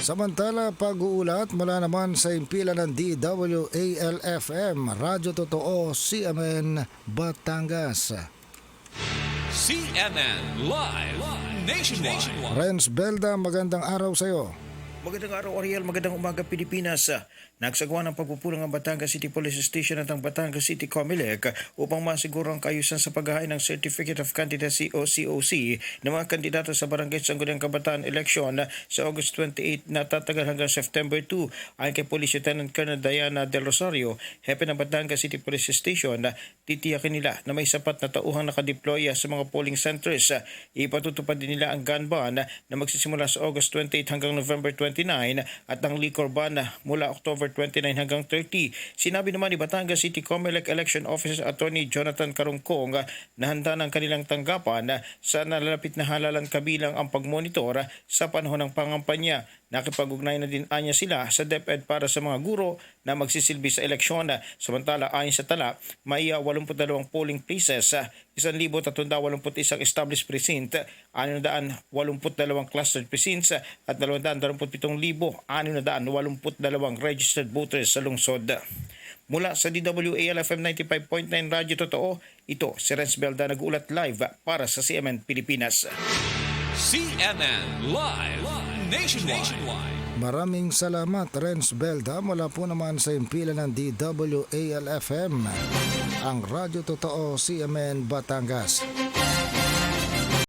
Samantala, pag-uulat mula naman sa impila ng DWALFM, Radyo Totoo, CMN, Batangas. CNN Live Nationwide. Renz Belda, magandang araw sa iyo. Magandang araw, Ariel. Magandang umaga, Pilipinas. Nagsagawa ng pagpupulang ang Batangas City Police Station at ang Batangas City Comelec upang masiguro ang kayusan sa paghahain ng Certificate of Candidacy o COC ng mga kandidato sa Barangay Sangguniang Kabataan Election sa August 28 na tatagal hanggang September 2. Ayon kay Police Lieutenant Colonel Diana Del Rosario, hepe ng Batangas City Police Station, titiyakin nila na may sapat na tauhang nakadeploy sa mga polling centers. Ipatutupad din nila ang gun ban na magsisimula sa August 28 hanggang November 29 at ang liquor ban mula October 29 hanggang 30. Sinabi naman ni Batangas City Comelec Election Officer Attorney Jonathan Karungkong na handa ng kanilang tanggapan sa nalalapit na halalan kabilang ang pagmonitor sa panahon ng pangampanya. Nakipag-ugnay na din anya sila sa DepEd para sa mga guro na magsisilbi sa eleksyon. Samantala ayon sa tala, may ah, 82 polling places, ah, 1,381 established precinct, 682 clustered precincts at 227,682 registered voters sa lungsod. Mula sa DWALFM 95.9 Radyo Totoo, ito si Renz Belda nag-ulat live para sa CMN Pilipinas. CNN Live Nationwide. Maraming salamat, Renz Belda, mula po naman sa impila ng DWALFM, ang Radyo Totoo, CMN, Batangas.